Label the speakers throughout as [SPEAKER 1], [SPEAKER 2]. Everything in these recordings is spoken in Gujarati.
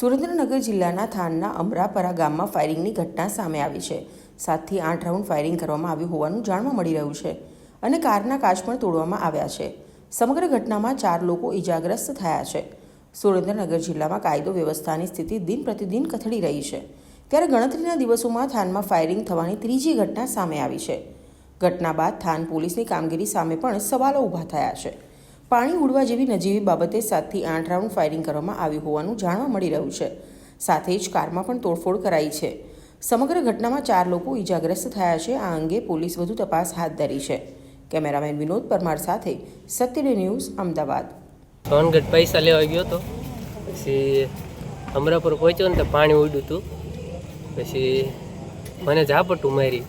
[SPEAKER 1] સુરેન્દ્રનગર જિલ્લાના થાનના અમરાપરા ગામમાં ફાયરિંગની ઘટના સામે આવી છે. સાતથી આઠ રાઉન્ડ ફાયરિંગ કરવામાં આવ્યું હોવાનું જાણવા મળી રહ્યું છે અને કારના કાચ પણ તોડવામાં આવ્યા છે. સમગ્ર ઘટનામાં ચાર લોકો ઇજાગ્રસ્ત થયા છે. સુરેન્દ્રનગર જિલ્લામાં કાયદો વ્યવસ્થાની સ્થિતિ દિન પ્રતિદિન કથળી રહી છે. ત્યારે ગણતરીના દિવસોમાં થાનમાં ફાયરિંગ થવાની ત્રીજી ઘટના સામે આવી છે. ઘટના બાદ થાન પોલીસની કામગીરી સામે પણ સવાલો ઊભા થયા છે. પાણી ઉડવા જેવી નજીવી બાબતે સાતથી આઠ રાઉન્ડ ફાયરિંગ કરવામાં આવ્યું હોવાનું જાણવા મળી રહ્યું છે. સાથે જ કારમાં પણ તોડફોડ કરાઈ છે. સમગ્ર ઘટનામાં ચાર લોકો ઈજાગ્રસ્ત થયા છે. આ અંગે પોલીસ વધુ તપાસ હાથ ધરી છે. કેમેરામેન વિનોદ પરમાર સાથે સત્યડે ન્યૂઝ અમદાવાદ.
[SPEAKER 2] સોનગઢ પૈસા સાલે ગયો હતો પછી અમરાપુર પહોંચ્યો ને તો પાણી ઉડ્યું હતું પછી મને ઝાપટું મારી.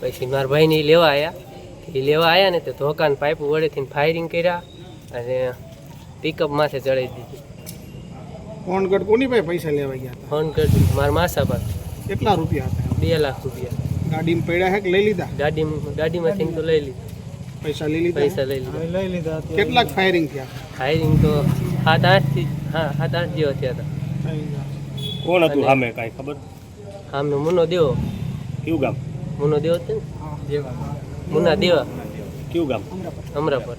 [SPEAKER 2] પછી મારા ભાઈને લેવા આવ્યા એ લેવા આવ્યા ને તો ધોકાન પાઇપ વડેથી ફાયરિંગ કર્યા. અને પિકઅપ માથે ચડાવી દીધી.
[SPEAKER 3] ફોનગઢ કોની પાસે પૈસા લેવા ગયા હતા?
[SPEAKER 2] ફોન કટ મારા માસા પાસે.
[SPEAKER 3] કેટલા રૂપિયા હતા?
[SPEAKER 2] બે લાખ રૂપિયા.
[SPEAKER 3] ગાડીમાં પડ્યા હે કે લઈ લીધા?
[SPEAKER 2] ગાડી ગાડીમાંથી તો લઈ લીધા.
[SPEAKER 3] પૈસા લઈ લીધા?
[SPEAKER 2] પૈસા લઈ લીધા.
[SPEAKER 3] કેટલાક ફાયરિંગ થયા?
[SPEAKER 2] ફાયરિંગ તો સાત આઠથી હા સાત આઠ જેવા થયા હતા.
[SPEAKER 4] કોણ હતું સામે કાંઈ ખબર?
[SPEAKER 2] આમનો મુનો દેવો.
[SPEAKER 4] કયું ગામ?
[SPEAKER 2] મુનો દેવો છે ને? મુના દેવા.
[SPEAKER 4] કયું ગામ?
[SPEAKER 2] અમરાપર.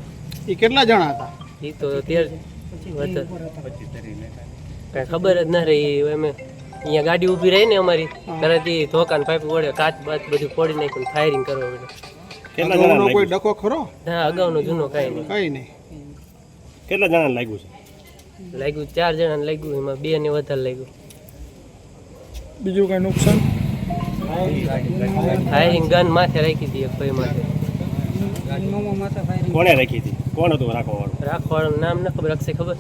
[SPEAKER 3] એ કેટલા જણા હતા?
[SPEAKER 2] એ તો તેર ખબર જ ના રહી અમે અહીંયા ગાડી ઊભી રહી ને અમારી. ઘરેથી ધોકાન પાઇપ વડે કાચ બાચ બધું ફોડી નાખ્યું ફાયરિંગ કરવા પડે
[SPEAKER 3] અગાઉનો કોઈ
[SPEAKER 4] લાગ્યું?
[SPEAKER 3] ખરો?
[SPEAKER 2] ના અગાઉનો જૂનો કાંઈ
[SPEAKER 3] કઈ નહીં.
[SPEAKER 4] કેટલા જણા લાગ્યું છે?
[SPEAKER 2] લાગ્યું ચાર જણાને લાગ્યું એમાં બે ને વધારે લાગ્યું.
[SPEAKER 3] બીજું કઈ નુકસાન?
[SPEAKER 2] ફાયરિંગ ગન માથે રાખી દઈએ એક ભાઈ માથે
[SPEAKER 4] કોણે રાખી હતી? કોણ હતું રાખવા વાળું
[SPEAKER 2] નામ ન ખબર રાખશે ખબર?